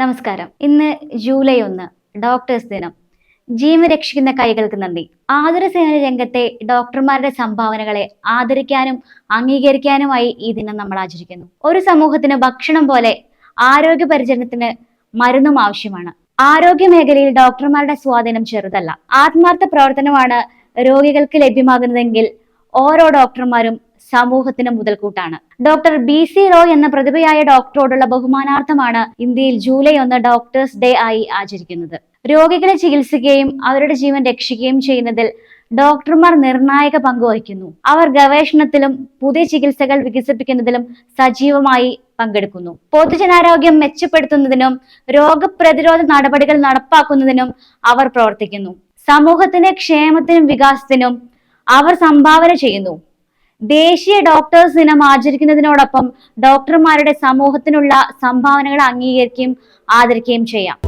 നമസ്കാരം. ഇന്ന് ജൂലൈ ഒന്ന് ഡോക്ടേഴ്സ് ദിനം. ജീവൻ രക്ഷിക്കുന്ന കൈകൾക്ക് നന്ദി. ആതുര സേവന രംഗത്തെ ഡോക്ടർമാരുടെ സംഭാവനകളെ ആദരിക്കാനും അംഗീകരിക്കാനുമായി ഈ ദിനം നമ്മൾ ആചരിക്കുന്നു. ഒരു സമൂഹത്തിന് ഭക്ഷണം പോലെ ആരോഗ്യ പരിചരണത്തിന് മരുന്നും ആവശ്യമാണ്. ആരോഗ്യ മേഖലയിൽ ഡോക്ടർമാരുടെ സ്വാധീനം ചെറുതല്ല. ആത്മാർത്ഥ പ്രവർത്തനമാണ് രോഗികൾക്ക് ലഭ്യമാകുന്നതെങ്കിൽ ഓരോ ഡോക്ടർമാരും സമൂഹത്തിന് മുതൽക്കൂട്ടാണ്. ഡോക്ടർ ബി സി റോയ് എന്ന പ്രതിഭയായ ഡോക്ടറോടുള്ള ബഹുമാനാർത്ഥമാണ് ഇന്ത്യയിൽ ജൂലൈ ഒന്ന് ഡോക്ടേഴ്സ് ഡേ ആയി ആചരിക്കുന്നത്. രോഗികളെ ചികിത്സിക്കുകയും അവരുടെ ജീവൻ രക്ഷിക്കുകയും ചെയ്യുന്നതിൽ ഡോക്ടർമാർ നിർണായക പങ്ക് വഹിക്കുന്നു. അവർ ഗവേഷണത്തിലും പുതിയ ചികിത്സകൾ വികസിപ്പിക്കുന്നതിലും സജീവമായി പങ്കെടുക്കുന്നു. പൊതുജനാരോഗ്യം മെച്ചപ്പെടുത്തുന്നതിനും രോഗപ്രതിരോധ നടപടികൾ നടപ്പാക്കുന്നതിനും അവർ പ്രവർത്തിക്കുന്നു. സമൂഹത്തിന്റെ ക്ഷേമത്തിനും വികാസത്തിനും അവർ സംഭാവന ചെയ്യുന്നു. ദേശീയ ഡോക്ടേഴ്സ് ദിനം ആചരിക്കുന്നതിനോടൊപ്പം ഡോക്ടർമാരുടെ സമൂഹത്തിനുള്ള സംഭാവനകൾ അംഗീകരിക്കുകയും ആദരിക്കുകയും ചെയ്യാം.